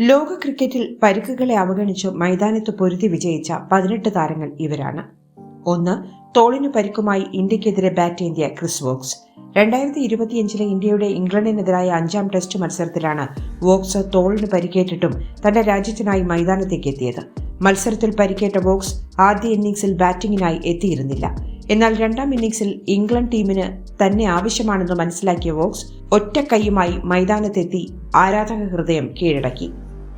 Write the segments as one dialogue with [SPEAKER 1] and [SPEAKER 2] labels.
[SPEAKER 1] ലോക ക്രിക്കറ്റിൽ പരിക്കുകളെ അവഗണിച്ച് മൈതാനത്ത് പൊരുതി വിജയിച്ച പതിനെട്ട് താരങ്ങൾ ഇവരാണ്. ഒന്ന് തോളിന് പരിക്കുമായി ഇന്ത്യക്കെതിരെ ബാറ്റ് ചെയ്തിയ ക്രിസ് വോക്സ്. രണ്ടായിരത്തി ഇരുപത്തിയഞ്ചിലെ ഇന്ത്യയുടെ ഇംഗ്ലണ്ടിനെതിരായ അഞ്ചാം ടെസ്റ്റ് മത്സരത്തിലാണ് വോക്സ് തോളിന് പരിക്കേറ്റിട്ടും തന്റെ രാജ്യത്തിനായി മൈതാനത്തേക്ക് എത്തിയത്. മത്സരത്തിൽ പരിക്കേറ്റ വോക്സ് ആദ്യ ഇന്നിംഗ്സിൽ ബാറ്റിംഗിനായി എത്തിയിരുന്നില്ല. എന്നാൽ രണ്ടാം ഇന്നിംഗ്സിൽ ഇംഗ്ലണ്ട് ടീമിന് തന്നെ ആവശ്യമാണെന്ന് മനസ്സിലാക്കിയ വോക്സ് ഒറ്റ കൈയുമായി മൈതാനത്തെത്തി ആരാധക ഹൃദയം കീഴടക്കി.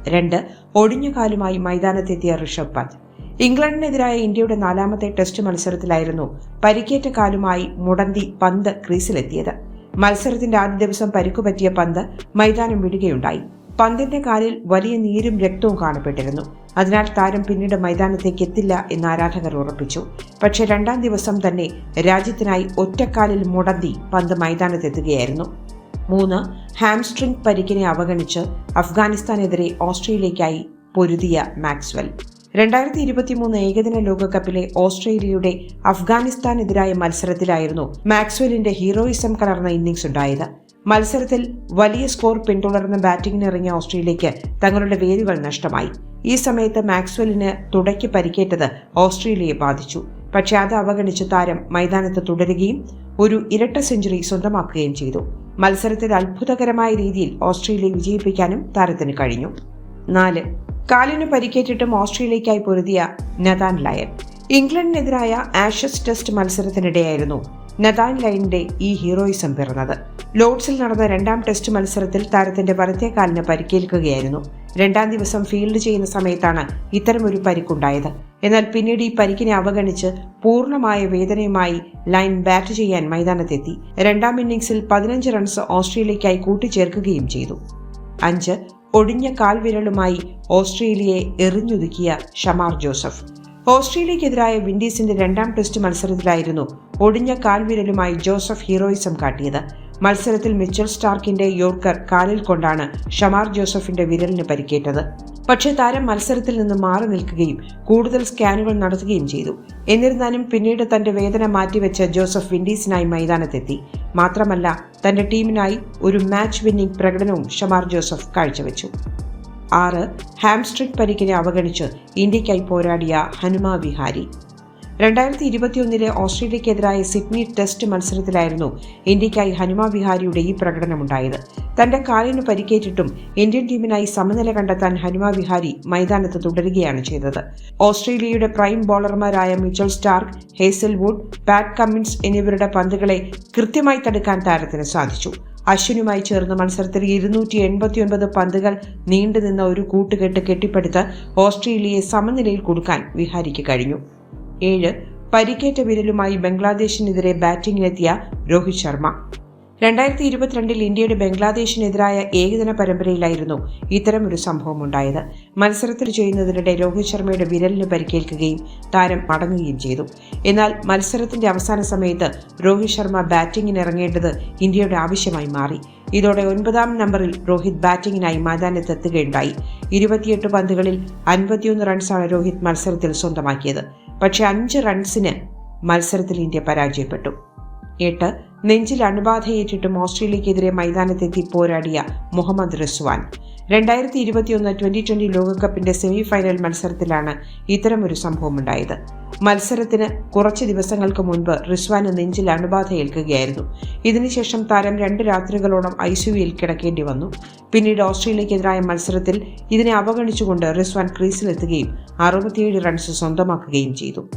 [SPEAKER 1] രണ്ട് ഒടിഞ്ഞ കാലുമായി മൈതാനത്തെത്തിയ ഋഷഭ് പന്ത്. ഇംഗ്ലണ്ടിനെതിരായ ഇന്ത്യയുടെ നാലാമത്തെ ടെസ്റ്റ് മത്സരത്തിലായിരുന്നു പരിക്കേറ്റ കാലുമായി മുടന്തി പന്ത് ക്രീസിലെത്തിയത്. മത്സരത്തിന്റെ ആദ്യ ദിവസം പരിക്കുപറ്റിയ പന്ത് മൈതാനം വിടുകയുണ്ടായി. പന്തിന്റെ കാലിൽ വലിയ നീരും രക്തവും കാണപ്പെട്ടിരുന്നു. അതിനാൽ താരം പിന്നീട് മൈതാനത്തേക്ക് എത്തില്ല എന്ന് ആരാധകർ ഉറപ്പിച്ചു. പക്ഷേ രണ്ടാം ദിവസം തന്നെ രാജ്യത്തിനായി ഒറ്റക്കാലിൽ മുടന്തി പന്ത് മൈതാനത്തെത്തുകയായിരുന്നു. മൂന്ന് ഹാംസ്ട്രിംഗ് പരിക്കിനെ അവഗണിച്ച് അഫ്ഗാനിസ്ഥാനെതിരെ ഓസ്ട്രേലിയയ്ക്കായി പൊരുതിയ മാക്സ്വെൽ. രണ്ടായിരത്തി ഇരുപത്തിമൂന്ന് ഏകദിന ലോകകപ്പിലെ ഓസ്ട്രേലിയയുടെ അഫ്ഗാനിസ്ഥാനെതിരായ മത്സരത്തിലായിരുന്നു മാക്സ്വെലിന്റെ ഹീറോയിസം കലർന്ന ഇന്നിംഗ്സ് ഉണ്ടായത് മത്സരത്തിൽ വലിയ സ്കോർ പിന്തുടർന്ന് ബാറ്റിംഗിനിറങ്ങിയ ഓസ്ട്രേലിയയ്ക്ക് തങ്ങളുടെ വേരുകൾ നഷ്ടമായി. ഈ സമയത്ത് മാക്സ്വെലിന് തുടയ്ക്ക് പരിക്കേറ്റത് ഓസ്ട്രേലിയയെ ബാധിച്ചു. പക്ഷേ അത് അവഗണിച്ച് താരം മൈതാനത്ത് തുടരുകയും ഒരു ഇരട്ട സെഞ്ചുറി സ്വന്തമാക്കുകയും ചെയ്തു. മത്സരത്തിൽ അത്ഭുതകരമായ രീതിയിൽ ഓസ്ട്രേലിയയെ വിജയിപ്പിക്കാനും താരത്തിന് കഴിഞ്ഞു. നാല് കാലിന് പരിക്കേറ്റിട്ടും ഓസ്ട്രേലിയയ്ക്കായി പൊരുതിയ നദാൻ ലയൻ. ഇംഗ്ലണ്ടിനെതിരായ ആഷസ് ടെസ്റ്റ് മത്സരത്തിനിടെയായിരുന്നു നദാൻ ലൈനിന്റെ ഈ ഹീറോയിസം പിറന്നത്. ലോഡ്സിൽ നടന്ന രണ്ടാം ടെസ്റ്റ് മത്സരത്തിൽ താരത്തിന്റെ വലത്തേക്കാലിന് പരിക്കേൽക്കുകയായിരുന്നു. രണ്ടാം ദിവസം ഫീൽഡ് ചെയ്യുന്ന സമയത്താണ് ഇത്തരമൊരു പരിക്കുണ്ടായത്. എന്നാൽ പിന്നീട് ഈ പരിക്കിനെ അവഗണിച്ച് പൂർണമായ വേദനയുമായി ലൈൻ ബാറ്റ് ചെയ്യാൻ മൈതാനത്തെത്തി. രണ്ടാം ഇന്നിംഗ്സിൽ പതിനഞ്ച് റൺസ് ഓസ്ട്രേലിയയ്ക്കായി കൂട്ടിച്ചേർക്കുകയും ചെയ്തു. അഞ്ച് ഒടിഞ്ഞ കാൽവിരലുമായി ഓസ്ട്രേലിയയെ എറിഞ്ഞൊതുക്കിയ ഷമാർ ജോസഫ്. ഓസ്ട്രേലിയക്കെതിരായ വിൻഡീസിന്റെ രണ്ടാം ടെസ്റ്റ് മത്സരത്തിലായിരുന്നു ഒടിഞ്ഞ കാൽവിരലുമായി ജോസഫ് ഹീറോയിസം കാട്ടിയത്. മത്സരത്തിൽ മിച്ചൽ സ്റ്റാർക്കിന്റെ യോർക്കർ കാലിൽ കൊണ്ടാണ് ഷമാർ ജോസഫിന്റെ വിരലിന് പരിക്കേറ്റത്. പക്ഷേ താരം മത്സരത്തിൽ നിന്ന് മാറി നിൽക്കുകയും കൂടുതൽ സ്കാനുകൾ നടത്തുകയും ചെയ്തു. എന്നിരുന്നാലും പിന്നീട് തന്റെ വേദന മാറ്റിവെച്ച ജോസഫ് വിൻഡീസിനായി മൈതാനത്തെത്തി. മാത്രമല്ല തന്റെ ടീമിനായി ഒരു മാച്ച് വിന്നിംഗ് പ്രകടനവും ഷമാർ ജോസഫ് കാഴ്ചവെച്ചു. ആറ് ഹാംസ്ട്രിക് പരിക്കിനെ അവഗണിച്ച് ഇന്ത്യയ്ക്കായി പോരാടിയ ഹനുമ വിഹാരി. രണ്ടായിരത്തി ഇരുപത്തിയൊന്നിലെ ഓസ്ട്രേലിയക്കെതിരായ സിഡ്നി ടെസ്റ്റ് മത്സരത്തിലായിരുന്നു ഇന്ത്യയ്ക്കായി ഹനുമ വിഹാരിയുടെ ഈ പ്രകടനമുണ്ടായത്. തന്റെ കാലിന് പരിക്കേറ്റിട്ടും ഇന്ത്യൻ ടീമിനായി സമനില കണ്ടെത്താൻ ഹനുമ വിഹാരി മൈതാനത്ത് തുടരുകയാണ് ചെയ്തത്. ഓസ്ട്രേലിയയുടെ prime ബോളർമാരായ Mitchell Starc Hazlewood Pat Cummins എന്നിവരുടെ പന്തുകളെ കൃത്യമായി തടുക്കാൻ താരത്തിന് സാധിച്ചു. അശ്വിനുമായി ചേർന്ന മത്സരത്തിൽ ഇരുന്നൂറ്റി എൺപത്തിയൊൻപത് പന്തുകൾ നീണ്ടുനിന്ന ഒരു കൂട്ടുകെട്ട് കെട്ടിപ്പടുത്ത് ഓസ്ട്രേലിയയെ സമനിലയിൽ കൊടുക്കാൻ വിഹാരിക്ക് കഴിഞ്ഞു. ഏഴ് പരിക്കേറ്റ വിരലുമായി ബംഗ്ലാദേശിനെതിരെ ബാറ്റിംഗിനെത്തിയ രോഹിത് ശർമ്മ. രണ്ടായിരത്തി ഇരുപത്തിരണ്ടിൽ ഇന്ത്യയുടെ ബംഗ്ലാദേശിനെതിരായ ഏകദിന പരമ്പരയിലായിരുന്നു ഇത്തരം ഒരു സംഭവം ഉണ്ടായത് മത്സരത്തിൽ ചെയ്യുന്നതിനിടെ രോഹിത് ശർമ്മയുടെ വിരലിന് പരിക്കേൽക്കുകയും താരം മടങ്ങുകയും ചെയ്തു. എന്നാൽ മത്സരത്തിന്റെ അവസാന സമയത്ത് രോഹിത് ശർമ്മ ബാറ്റിംഗിന് ഇറങ്ങേണ്ടത് ഇന്ത്യയുടെ ആവശ്യമായി മാറി. ഇതോടെ ഒൻപതാം നമ്പറിൽ രോഹിത് ബാറ്റിംഗിനായി മൈതാനത്തെത്തുകയുണ്ടായി. ഇരുപത്തിയെട്ട് പന്തുകളിൽ അൻപത്തിയൊന്ന് റൺസാണ് രോഹിത് മത്സരത്തിൽ സ്വന്തമാക്കിയത്. പക്ഷേ അഞ്ച് റൺസിന് മത്സരത്തിൽ ഇന്ത്യ പരാജയപ്പെട്ടു. എട്ട് നെഞ്ചിൽ അണുബാധയേറ്റിട്ടും ഓസ്ട്രേലിയക്കെതിരെ മൈതാനത്തെത്തി പോരാടിയ മുഹമ്മദ് റിസ്വാൻ. രണ്ടായിരത്തി ഇരുപത്തിയൊന്ന് ട്വന്റി ട്വന്റി ലോകകപ്പിന്റെ സെമി ഫൈനൽ മത്സരത്തിലാണ് ഇത്തരമൊരു സംഭവമുണ്ടായത്. മത്സരത്തിന് കുറച്ച് ദിവസങ്ങൾക്ക് മുൻപ് റിസ്വാന് നെഞ്ചിൽ അണുബാധ ഏൽക്കുകയായിരുന്നു ഇതിനുശേഷം താരം രണ്ട് രാത്രികളോളം ഐ സിയുയിൽ കിടക്കേണ്ടി വന്നു പിന്നീട് ഓസ്ട്രേലിയക്കെതിരായ മത്സരത്തിൽ ഇതിനെ അവഗണിച്ചുകൊണ്ട് റിസ്വാൻ ക്രീസിലെത്തുകയും അറുപത്തിയേഴ് റൺസ് സ്വന്തമാക്കുകയും ചെയ്തു.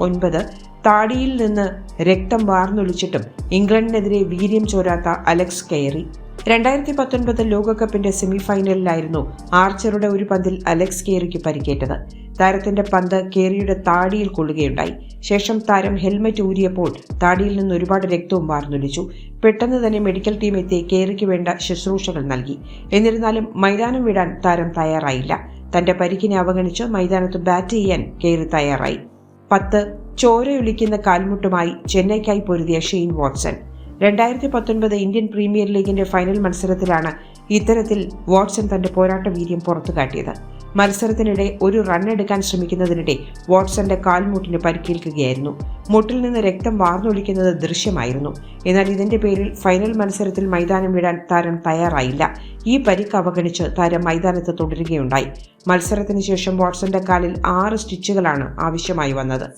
[SPEAKER 1] ഒൻപത് താടിയിൽ നിന്ന് രക്തം വാർന്നൊലിച്ചിട്ടും ഇംഗ്ലണ്ടിനെതിരെ വീര്യം ചോരാത്ത അലക്സ് കെയറി. രണ്ടായിരത്തി പത്തൊൻപത് ലോകകപ്പിന്റെ സെമിഫൈനലിലായിരുന്നു ആർച്ചറുടെ ഒരു പന്തിൽ അലക്സ് കേറിക്ക് പരിക്കേറ്റത്. താരത്തിന്റെ പന്ത് കേറിയുടെ താടിയിൽ കൊള്ളുകയുണ്ടായി. ശേഷം താരം ഹെൽമറ്റ് ഊരിയപ്പോൾ താടിയിൽ നിന്ന് ഒരുപാട് രക്തവും വാർന്നൊലിച്ചു. പെട്ടെന്ന് തന്നെ മെഡിക്കൽ ടീം എത്തി കേറിക്ക് വേണ്ട ശുശ്രൂഷകൾ നൽകി. എന്നിരുന്നാലും മൈതാനം വിടാൻ താരം തയ്യാറായില്ല. തന്റെ പരിക്കിനെ അവഗണിച്ച് മൈതാനത്ത് ബാറ്റ് ചെയ്യാൻ കേറി തയ്യാറായി. പത്ത് ചോരയൊലിക്കുന്ന കാൽമുട്ടുമായി ചെന്നൈക്കായി പൊരുതിയ ഷെയ്ൻ വാട്സൺ. രണ്ടായിരത്തി പത്തൊൻപത് ഇന്ത്യൻ പ്രീമിയർ ലീഗിന്റെ ഫൈനൽ മത്സരത്തിലാണ് ഇത്തരത്തിൽ വാട്സൺ തന്റെ പോരാട്ട വീര്യം പുറത്തുകാട്ടിയത് മത്സരത്തിനിടെ ഒരു റൺ എടുക്കാൻ ശ്രമിക്കുന്നതിനിടെ വാട്സന്റെ കാൽമുട്ടിന് പരിക്കേൽക്കുകയായിരുന്നു. മുട്ടിൽ നിന്ന് രക്തം വാർന്നൊലിക്കുന്നത് ദൃശ്യമായിരുന്നു. എന്നാൽ ഇതിന്റെ പേരിൽ ഫൈനൽ മത്സരത്തിൽ മൈതാനം വിടാൻ താരം തയ്യാറായില്ല. ഈ പരിക്ക് അവഗണിച്ച് താരം മൈതാനത്ത് തുടരുകയുണ്ടായി. മത്സരത്തിന് ശേഷം വാട്സന്റെ കാലിൽ ആറ് സ്റ്റിച്ചുകളാണ് ആവശ്യമായി വന്നത്.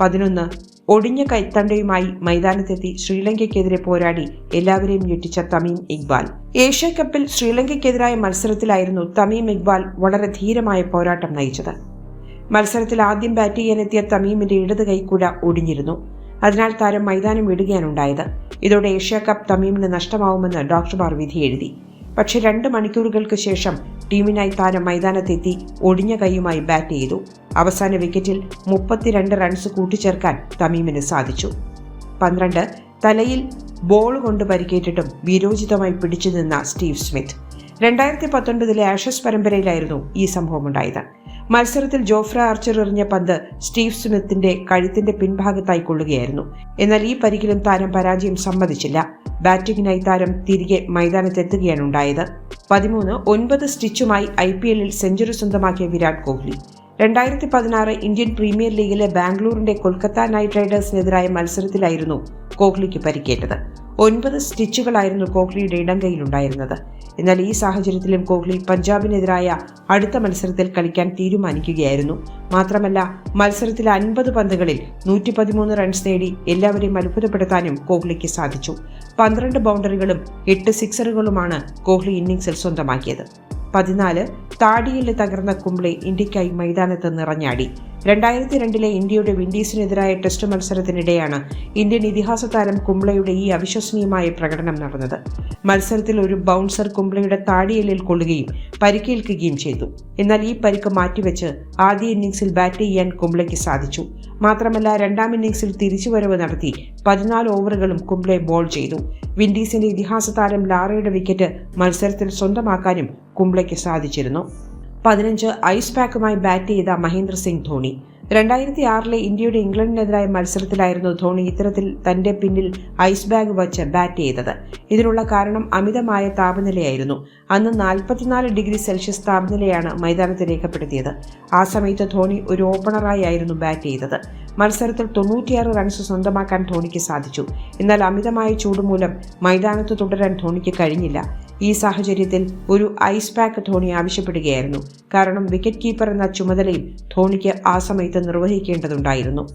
[SPEAKER 1] പതിനൊന്ന്. ഒടിഞ്ഞ കൈത്തണ്ടയുമായി മൈതാനത്തെത്തി ശ്രീലങ്കയ്ക്കെതിരെ പോരാടി എല്ലാവരെയും ഞെട്ടിച്ച തമീം ഇക്ബാൽ. ഏഷ്യ കപ്പിൽ ശ്രീലങ്കയ്ക്കെതിരായ മത്സരത്തിലായിരുന്നു തമീം ഇക്ബാൽ വളരെ ധീരമായ പോരാട്ടം നയിച്ചത്. മത്സരത്തിൽ ആദ്യം ബാറ്റ് ചെയ്യാനെത്തിയ തമീമിന്റെ ഇടത് കൈക്കുട ഒടിഞ്ഞിരുന്നു. അതിനാൽ താരം മൈതാനം വിടുകയാണുണ്ടായത്. ഇതോടെ ഏഷ്യ കപ്പ് തമീമിന് നഷ്ടമാവുമെന്ന് ഡോക്ടർമാർ വിധിയെഴുതി. പക്ഷെ രണ്ട് മണിക്കൂറുകൾക്ക് ശേഷം ടീമിനായി താരം മൈതാനത്തെത്തി ഒടിഞ്ഞ കൈയുമായി ബാറ്റ് ചെയ്തു. അവസാന വിക്കറ്റിൽ മുപ്പത്തിരണ്ട് റൺസ് കൂട്ടിച്ചേർക്കാൻ തമീമിന് സാധിച്ചു. പന്ത്രണ്ട് തലയിൽ ബോൾ കൊണ്ട് പരിക്കേറ്റിട്ടും വീരോചിതമായി പിടിച്ചു നിന്ന സ്റ്റീവ് സ്മിത്ത്. രണ്ടായിരത്തി പത്തൊൻപതിലെ ആഷസ് പരമ്പരയിലായിരുന്നു ഈ സംഭവമുണ്ടായത്. മത്സരത്തിൽ ജോഫ്ര ആർച്ചർ എറിഞ്ഞ പന്ത് സ്റ്റീവ് സ്മിത്തിന്റെ കഴുത്തിന്റെ പിൻഭാഗത്തായി കൊള്ളുകയായിരുന്നു. എന്നാൽ ഈ പരിക്കിലും താരം പരാജയം സമ്മതിച്ചില്ല. ബാറ്റിംഗിനായി താരം തിരികെ മൈതാനത്തെത്തുകയാണ് ഉണ്ടായത് പതിമൂന്ന് ഒൻപത് സ്റ്റിച്ചുമായി ഐ പി എല്ലിൽ സെഞ്ചുറി സ്വന്തമാക്കിയ വിരാട് കോഹ്ലി. രണ്ടായിരത്തി പതിനാറ് ഇന്ത്യൻ പ്രീമിയർ ലീഗിലെ ബാംഗ്ലൂരിന്റെ കൊൽക്കത്ത നൈറ്റ് റൈഡേഴ്സിനെതിരായ മത്സരത്തിലായിരുന്നു കോഹ്ലിക്ക് പരിക്കേറ്റത്. ഒൻപത് സ്റ്റിച്ചുകളായിരുന്നു കോഹ്ലിയുടെ ഇടംകൈയിലുണ്ടായിരുന്നത് എന്നാൽ ഈ സാഹചര്യത്തിലും കോഹ്ലി പഞ്ചാബിനെതിരായ അടുത്ത മത്സരത്തിൽ കളിക്കാൻ തീരുമാനിക്കുകയായിരുന്നു. മാത്രമല്ല മത്സരത്തിൽ അൻപത് പന്തുകളിൽ നൂറ്റി പതിമൂന്ന് റൺസ് നേടി എല്ലാവരെയും അത്ഭുതപ്പെടുത്താനും കോഹ്ലിക്ക് സാധിച്ചു. പന്ത്രണ്ട് ബൗണ്ടറികളും എട്ട് സിക്സറുകളുമാണ് കോഹ്ലി ഇന്നിംഗ്സിൽ സ്വന്തമാക്കിയത്. പതിനാല് താടിയിൽ തകർന്ന കുംബ്ലെ ഇന്ത്യക്കായി മൈതാനത്ത് നിറഞ്ഞാടി. രണ്ടായിരത്തി രണ്ടിലെ ഇന്ത്യയുടെ വിൻഡീസിനെതിരായ ടെസ്റ്റ് മത്സരത്തിനിടെയാണ് ഇന്ത്യൻ ഇതിഹാസ താരം കുംബ്ലയുടെ ഈ അവിശ്വസനീയമായ പ്രകടനം നടന്നത്. മത്സരത്തിൽ ഒരു ബൗൺസർ കുംബ്ലയുടെ താടിയെല്ലിൽ കൊള്ളുകയും പരിക്കേൽക്കുകയും ചെയ്തു. എന്നാൽ ഈ പരിക്ക് മാറ്റിവെച്ച് ആദ്യ ഇന്നിംഗ്സിൽ ബാറ്റ് ചെയ്യാൻ കുംബ്ലയ്ക്ക് സാധിച്ചു. മാത്രമല്ല രണ്ടാം ഇന്നിംഗ്സിൽ തിരിച്ചുവരവ് നടത്തി പതിനാല് ഓവറുകളും കുംബ്ലെ ബോൾ ചെയ്തു. വിൻഡീസിന്റെ ഇതിഹാസ താരം ലാറയുടെ വിക്കറ്റ് മത്സരത്തിൽ സ്വന്തമാക്കാനും കുംബ്ലയ്ക്ക് സാധിച്ചിരുന്നു. പതിനഞ്ച് ഐസ് പാക്കുമായി ബാറ്റ് ചെയ്ത മഹേന്ദ്ര സിംഗ് ധോണി. രണ്ടായിരത്തി ആറിലെ ഇന്ത്യയുടെ ഇംഗ്ലണ്ടിനെതിരായ മത്സരത്തിലായിരുന്നു ധോണി ഇത്തരത്തിൽ തന്റെ പിന്നിൽ ഐസ് ബാഗ് വച്ച് ബാറ്റ് ചെയ്തത്. ഇതിനുള്ള കാരണം അമിതമായ താപനിലയായിരുന്നു. അന്ന് നാൽപ്പത്തിനാല് ഡിഗ്രി സെൽഷ്യസ് താപനിലയാണ് മൈതാനത്ത് രേഖപ്പെടുത്തിയത്. ആ സമയത്ത് ധോണി ഒരു ഓപ്പണറായി ആയിരുന്നു ബാറ്റ് ചെയ്തത്. മത്സരത്തിൽ തൊണ്ണൂറ്റിയാറ് റൺസ് സ്വന്തമാക്കാൻ ധോണിക്ക് സാധിച്ചു. എന്നാൽ അമിതമായ ചൂടുമൂലം മൈതാനത്ത് തുടരാൻ ധോണിക്ക് കഴിഞ്ഞില്ല. ഈ സാഹചര്യത്തിൽ ഒരു ഐസ് പാക്ക് ധോണി ആവശ്യപ്പെടുകയായിരുന്നു. കാരണം വിക്കറ്റ് കീപ്പർ എന്ന ചുമതലയും ധോണിക്ക് ആ സമയത്ത് നിർവഹിക്കേണ്ടതുണ്ടായിരുന്നു.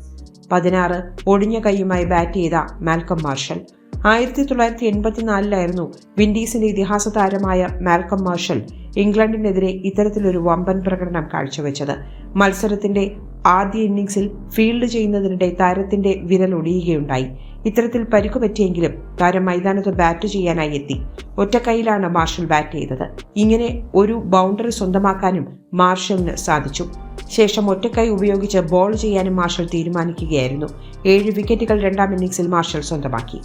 [SPEAKER 1] പതിനാറ് ഒടിഞ്ഞ കൈയുമായി ബാറ്റ് ചെയ്ത മാൽക്കം മാർഷൽ. ആയിരത്തി തൊള്ളായിരത്തി എൺപത്തിനാലിലായിരുന്നു വിൻഡീസിന്റെ ഇതിഹാസ താരമായ മാൽക്കം മാർഷൽ ഇംഗ്ലണ്ടിനെതിരെ ഇത്തരത്തിലൊരു വമ്പൻ പ്രകടനം കാഴ്ചവെച്ചത്. മത്സരത്തിന്റെ ആദ്യ ഇന്നിംഗ്സിൽ ഫീൽഡ് ചെയ്യുന്നതിനിടെ താരത്തിന്റെ വിരൽ ഒടിയുകയുണ്ടായി. ഇത്തരത്തിൽ പരിക്കു പറ്റിയെങ്കിലും താരം മൈതാനത്ത് ബാറ്റ് ചെയ്യാനായി എത്തി. ഒറ്റക്കൈയിലാണ് മാർഷൽ ബാറ്റ് ചെയ്തത്. ഇങ്ങനെ ഒരു ബൗണ്ടറി സ്വന്തമാക്കാനും മാർഷലിന് സാധിച്ചു. ശേഷം ഒറ്റക്കൈ ഉപയോഗിച്ച് ബോൾ ചെയ്യാനും മാർഷൽ തീരുമാനിക്കുകയായിരുന്നു. ഏഴ് വിക്കറ്റുകൾ രണ്ടാം ഇന്നിംഗ്സിൽ മാർഷൽ സ്വന്തമാക്കി.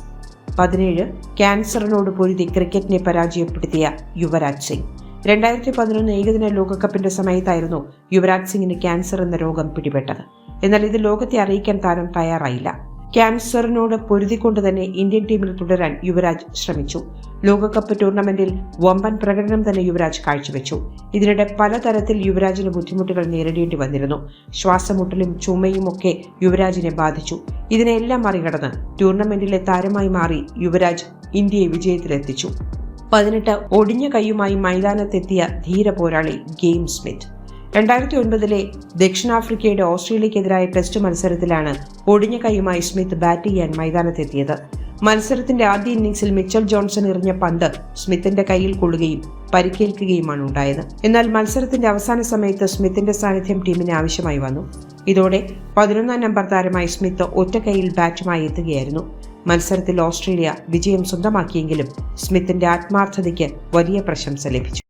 [SPEAKER 1] പതിനേഴ് ക്യാൻസറിനോട് പൊരുതി ക്രിക്കറ്റിനെ പരാജയപ്പെടുത്തിയ യുവരാജ് സിംഗ്. രണ്ടായിരത്തി പതിനൊന്ന് ഏകദിന ലോകകപ്പിന്റെ സമയത്തായിരുന്നു യുവരാജ് സിംഗിന് ക്യാൻസർ എന്ന രോഗം പിടിപെട്ടത്. എന്നാൽ ഇത് ലോകത്തെ അറിയിക്കാൻ താരം തയ്യാറായില്ല. ക്യാൻസറിനോട് പൊരുതിക്കൊണ്ട് തന്നെ ഇന്ത്യൻ ടീമിൽ തുടരാൻ യുവരാജ് ശ്രമിച്ചു. ലോകകപ്പ് ടൂർണമെന്റിൽ വമ്പൻ പ്രകടനം തന്നെ യുവരാജ് കാഴ്ചവെച്ചു. ഇതിനിടെ പലതരത്തിൽ യുവരാജിന് ബുദ്ധിമുട്ടുകൾ നേരിടേണ്ടി വന്നിരുന്നു. ശ്വാസമുട്ടലും ചുമയും ഒക്കെ യുവരാജിനെ ബാധിച്ചു. ഇതിനെല്ലാം മറികടന്ന് ടൂർണമെന്റിലെ താരമായി മാറി യുവരാജ് ഇന്ത്യയെ വിജയത്തിലെത്തിച്ചു. പതിനെട്ട് ഒടിഞ്ഞ കൈയുമായി മൈതാനത്തെത്തിയ ധീര പോരാളി ഗെയിം സ്മിത്ത്. രണ്ടായിരത്തി ഒൻപതിലെ ദക്ഷിണാഫ്രിക്കയുടെ ഓസ്ട്രേലിയക്കെതിരായ ടെസ്റ്റ് മത്സരത്തിലാണ് ഒടിഞ്ഞ കൈയുമായി സ്മിത്ത് ബാറ്റ് ചെയ്യാൻ മൈതാനത്തെത്തിയത്. മത്സരത്തിന്റെ ആദ്യ ഇന്നിംഗ്സിൽ മിച്ചൽ ജോൺസൺ എറിഞ്ഞ പന്ത് സ്മിത്തിന്റെ കയ്യിൽ കൊള്ളുകയും പരിക്കേൽക്കുകയുമാണ് ഉണ്ടായത്. എന്നാൽ മത്സരത്തിന്റെ അവസാന സമയത്ത് സ്മിത്തിന്റെ സാന്നിധ്യം ടീമിന് ആവശ്യമായി വന്നു. ഇതോടെ പതിനൊന്നാം നമ്പർ താരമായി സ്മിത്ത് ഒറ്റക്കൈയിൽ ബാറ്റുമായി എത്തുകയായിരുന്നു. മത്സരത്തിൽ ഓസ്ട്രേലിയ വിജയം സ്വന്തമാക്കിയെങ്കിലും സ്മിത്തിന്റെ ആത്മാർത്ഥതയ്ക്ക് വലിയ പ്രശംസ ലഭിച്ചു.